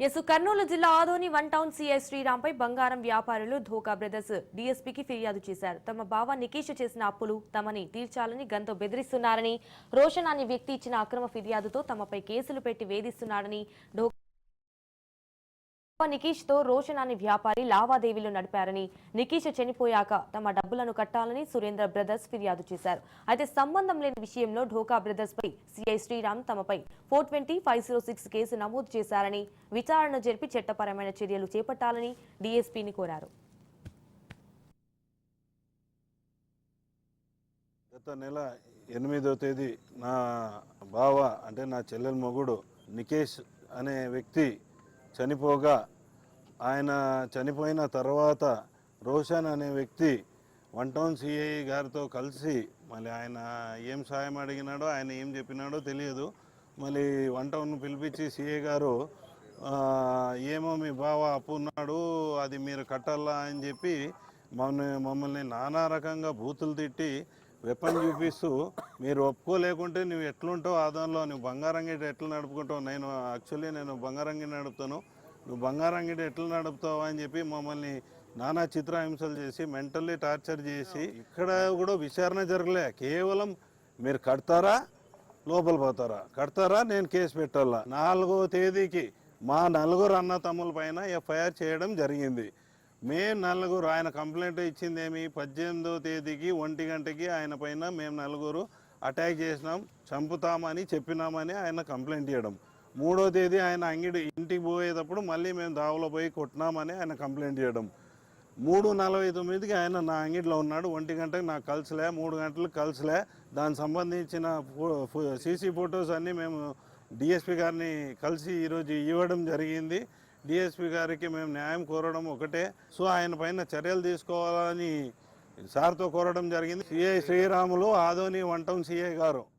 Yes Kurnool జిల్లా Adoni one town C I శ్రీరాంపై బంగారం వ్యాపారులు ధోకా బ్రదర్స్ డీఎస్పీకి ఫిర్యాదు చేశారు. తమ బావ నికేష్ చేసిన అప్పులు తమని తీర్చాలని గంతో బెదిరిస్తున్నారని రోషన్ అనే వ్యక్తి ఇచ్చిన అక్రమ ఫిర్యాదుతో తమపై కేసులు పెట్టి వేధిస్తున్నారని ఢోకా నికీష్తో రోషన్ అనే వ్యాపారి లావాదేవీలు నడిపారని నికీష్ చనిపోయాక తమ డబ్బులను కట్టాలని సురేంద్ర బ్రదర్స్ ఫిర్యాదు చేశారు. అయితే సంబంధం లేని విషయంలో ఢోకా బ్రదర్స్ పై సిఐ శ్రీరామ్ తమపై four twenty five zero six case నమోదు చేశారని విచారణ జరిపి చట్టపరమైన చర్యలు చేపట్టాలని డీఎస్పీని కోరారు. గత నెల ఎనిమిదో తేదీ నా బావ అంటే నా చెల్లెల మొగుడు నికేష్ అనే వ్యక్తి చనిపోగా ఆయన చనిపోయిన తర్వాత రోషన్ అనే వ్యక్తి వన్ టౌన్ సిఐ గారితో కలిసి మళ్ళీ ఆయన ఏం సాయం అడిగినాడో ఆయన ఏం చెప్పినాడో తెలియదు. మళ్ళీ వన్ టౌన్ పిలిపించి సిఐ గారు ఏమో మీ బావ అప్పు ఉన్నాడు అది మీరు కట్టాలా? అని చెప్పి మమ్మల్ని మమ్మల్ని నానా రకంగా బూతులు తిట్టి వెపన్ చూపిస్తూ మీరు ఒప్పుకోలేకుంటే నువ్వు ఎట్లుంటావు ఆదంలో? నువ్వు బంగారం అంగడి ఎట్లా నడుపుకుంటావు? నేను యాక్చువల్లీ నేను బంగారం అంగడి నడుపుతాను. నువ్వు బంగారం అంగడి ఎట్లా నడుపుతావు అని చెప్పి మమ్మల్ని నానా చిత్రహింసలు చేసి మెంటల్లీ టార్చర్ చేసి ఇక్కడ కూడా విచారణ జరగలే. కేవలం మీరు కడతారా? లోపల పోతారా? కడతారా? నేను కేసు పెట్టాలా? నాలుగో తేదీకి మా నలుగురు అన్న తమ్ముల పైన ఎఫ్ఐఆర్ చేయడం జరిగింది. మేము నలుగురు ఆయన కంప్లైంట్ ఇచ్చింది ఏమి పద్దెనిమిదో తేదీకి ఒంటి గంటకి ఆయన పైన మేము నలుగురు అటాక్ చేసినాం చంపుతామని చెప్పినామని ఆయన కంప్లైంట్ ఇవ్వడం మూడో తేదీ ఆయన అంగిడి ఇంటికి పోయేటప్పుడు మళ్ళీ మేము దావలో పోయి కొట్టినామని ఆయన కంప్లైంట్ చేయడం మూడు నలభై తొమ్మిదికి ఆయన నా అంగిట్లో ఉన్నాడు. ఒంటి గంటకి నాకు కలిసిలే మూడు గంటలకు కలిసిలే. దానికి సంబంధించిన సీసీ ఫొటోస్ అన్నీ మేము డిఎస్పి గారిని కలిసి ఈరోజు ఇవ్వడం జరిగింది. డిఎస్పి గారికి మేము న్యాయం కోరడం ఒకటే. సో ఆయన పైన చర్యలు తీసుకోవాలని సార్తో కోరడం జరిగింది. సిఐ శ్రీరాములు ఆదోని వంటం సిఐ గారు.